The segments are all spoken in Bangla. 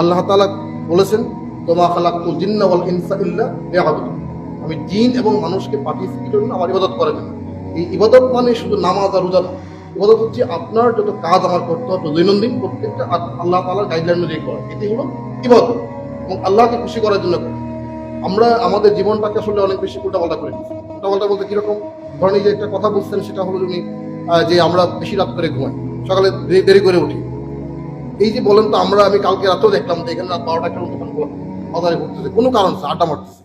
আল্লাহ তালা বলেছেন, তোমা খালাকুল জিন্না ওয়াল ইনসা ইল্লা আমি জিন এবং মানুষকে পাঠিয়েছি, কি জন্য? আমার ইবাদত করার জন্য। এই ইবাদত মানে শুধু নামাজ আর রোজা ইবাদত হচ্ছে আপনার যত কাজ আমার করতে হবে দৈনন্দিন প্রত্যেকটা আল্লাহ তাআলার গাইডলাইন অনুযায়ী করা। এটি হলো ইবাদত এবং আল্লাহকে খুশি করার জন্য আমরা আমাদের জীবনটাকে আসলে অনেক বেশি উল্টাপাল্টা করে দিচ্ছি উল্টাপাল্টা বলতে কীরকম ধরেন যে একটা কথা বলছেন, সেটা হলো উনি যে আমরা বেশি রাত করে ঘুমাই। সকালে দেরি করে উঠি। এই যে বলেন তো আমরা আমি কালকে রাতেও দেখলাম যে এখানে রাত বারোটা একটা দোকান বাজারে ঘুরতেছে। কোনো কারণ আছে, আড্ডা মারতেছে।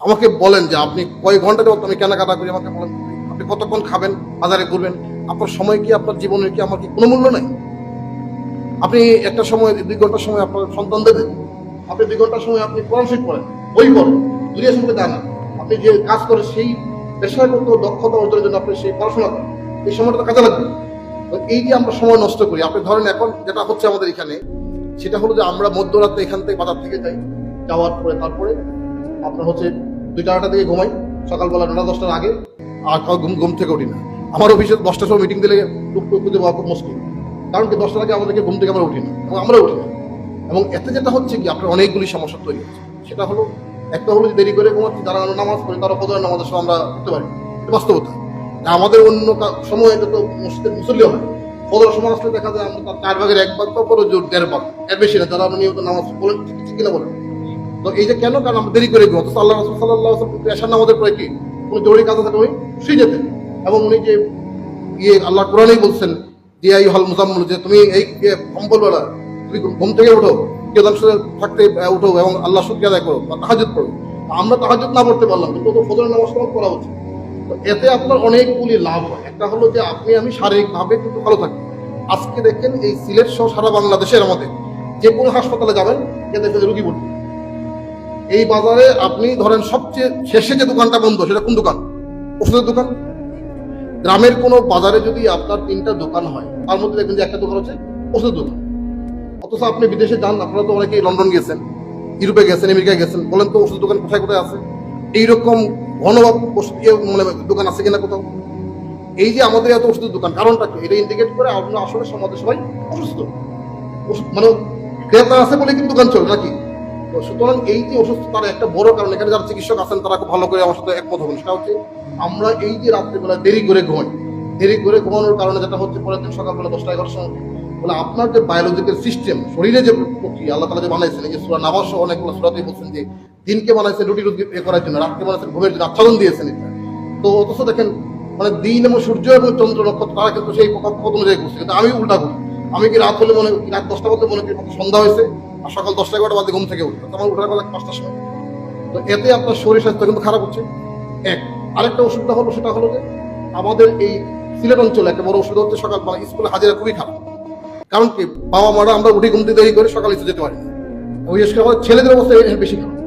আমাকে বলেন যে আপনি কয় ঘণ্টা যাবত আমি কেনাকাটা করি আমাকে বলেন আপনি কতক্ষণ খাবেন বাজারে ঘুরবেন? আপনার সময় কি আপনার জীবনের কি আমার কি কোনো মূল্য নাই? আপনি একটা সময় দুই ঘণ্টার সময় আপনার সন্তান দেবেন। আপনি দুই ঘণ্টার সময় আপনি কোরআন শরীফ পড়েন বই পড়েন দুনিয়া সম্পর্কে জানেন আপনি যে কাজ করেন সেই পেশাগত দক্ষতা অর্জনের জন্য আপনি সেই পড়াশোনা করেন। এই সময়টা কাজে লাগবে। এই যে আমরা সময় নষ্ট করি, আপনি ধরেন এখন যেটা হচ্ছে আমাদের এখানে, সেটা হলো যে আমরা মধ্যরাতে এখান থেকে বাজার থেকে যাই, যাওয়ার পরে তারপরে আপনার হচ্ছে দুইটা আড়াটা থেকে ঘুমাই, সকালবেলা নটা দশটার আগে, আর কাউ ঘুম ঘুম থেকে উঠি না। আমার অফিসে দশটার সময় মিটিং দিলে টুকটুক খুঁজে পাওয়া খুব মুশকিল। কারণ কি দশটার আগে আমাদেরকে ঘুম থেকে আমরা উঠি না, এবং আমরা উঠি না। এবং এতে যেটা হচ্ছে কি, আপনার অনেকগুলি সমস্যা তৈরি হচ্ছে। সেটা হলো, একটা হলো যে দেরি করে ঘুমাচ্ছি যারা নামাজ পড়ে, তারা ফজরের নামাজের সময় আমরা উঠতে পারি এটা বাস্তবতা। আমাদের অন্য সময় যত মসজিদের মুসল্লি হয়। ফজরের সময় দেখা যায় আমরা চার ভাগের এক ভাগ বা পরে জোর, দেড় ভাগ। এর বেশি না, যারা আমরা নিয়মিত নামাজ বলেন ঠিক কিনা বলেন? তো এই যে কেন? কারণ আমরা দেরি করে ঘুম অথচ আল্লাহ রসুল সাল্লাহ পেশার নামাজের পরে কি? কোনো জরুরি কাজ থাকে উনি শুয়ে যেতেন। এবং উনি যে ইয়ে আল্লাহ কোরআনেই বলছেন যে এই হল মুজাম্মল যে, তুমি এই ইয়ে কম্বলবেলা তুমি ঘুম থেকে ওঠো কেউ থাকতে উঠো এবং আল্লাহ শুক্রিয়া আদায় করো বা তাহাজুদ করো আমরা তাহাজুদ না পড়তে পারলাম, কিন্তু ফজরের নামাজ পড়া উচিত। এতে আপনার অনেকগুলি লাভ হয়। একটা হলো যে আপনি, আমি শারীরিকভাবে কিন্তু ভালো থাকি। আজকে দেখেন এই সিলেট সহ সারা বাংলাদেশের আমাদের যে কোনো হাসপাতালে যাবেন, এতে রুগী ভর্তি। এই বাজারে আপনি ধরেন সবচেয়ে শেষে যে দোকানটা বন্ধ, সেটা কোন দোকান? ওষুধের দোকান? গ্রামের কোনো বাজারে যদি আপনার তিনটা দোকান হয়, তার মধ্যে দেখবেন যে একটা দোকান হচ্ছে ওষুধের দোকান। অথচ আপনি বিদেশে যান, আপনারা তো অনেকেই লন্ডন গেছেন, ইউরোপে গেছেন, আমেরিকায় গেছেন, বলেন তো ওষুধ দোকান কোথায় কোথায় আছে? এইরকম ঘনভাব ওষুধ ইয়ে মানে দোকান আছে কিনা কোথাও? এই যে আমাদের এত ওষুধের দোকান, কারণটা কি? এটা ইন্ডিকেট করে আমরা আসলে সমাজে সবাই অসুস্থ। মানে ক্রেতা আছে বলে কিন্তু দোকান চলে নাকি? সুতরাং এই যে অসুস্থতার একটা বড় কারণ, এখানে যারা চিকিৎসক আছেন, তারা খুব ভালো করে আমার সাথে একমত হবেন। সেটা হচ্ছে আমরা এই যে রাত্রিবেলা দেরি করে ঘুমাই, দেরি করে ঘুমানোর কারণে যেটা হচ্ছে, পরের দিন সকালবেলা দশটা এগারোটার সময়। বলে আপনার যে বায়োলজিক্যাল সিস্টেম শরীরে যে প্রক্রিয়া, আল্লাহ তালা যে বানাইছেন, এই যে সুরা নামাজ সহ অনেকগুলো সুরাতেই বলছেন যে দিনকে বানাইছেন, রুটি রুটি এ করার জন্য, রাতকে বানাইছেন, ঘুমের জন্য, আচ্ছাদন দিয়েছেন এটা। তো অথচ দেখেন মানে দিন এবং সূর্য এবং চন্দ্র, নক্ষত্র, তারা কিন্তু সেই পদ অনুযায়ী করছে। কিন্তু আমি উল্টা করি। আমি কি রাত হলে মনে, রাত দশটা বাজে মনে করি সন্ধ্যা হয়েছে আর সকাল দশটা এগারোটা বাজে ঘুম থেকে উঠবে আমার উঠার বেলা পাঁচটার সময়। তো এতে আপনার শরীর স্বাস্থ্য কিন্তু খারাপ হচ্ছে। এক, আরেকটা ওষুধটা হলো, সেটা হলো যে আমাদের এই সিলেট অঞ্চলে একটা বড় ওষুধ হচ্ছে সকাল মানে স্কুলে হাজিরা খুবই খারাপ। কারণ কি বাবা মারা আমরা উঠে ঘুমতে দেরি করে সকালে যেতে পারি বিশেষ করে ছেলেদের অবস্থা বেশি খারাপ।